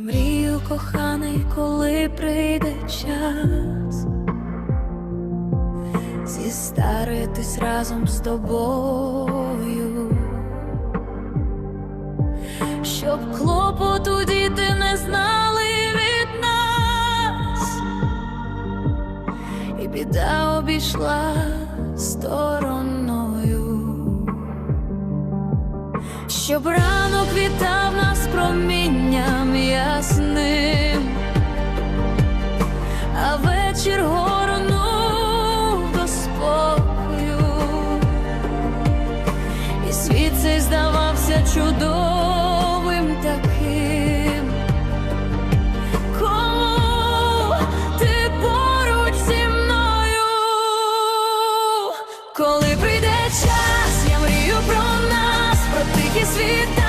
мрію, коханий, коли прийде час. Зістаритись разом з тобою, щоб клопоту діти не знали від нас, і біда обійшла стороною, щоб ранок вітав нас вечір до спокою, і світ цей здавався чудовим таким, кому ти поруч зі мною, коли прийде час, я мрію про нас, про тихий світ.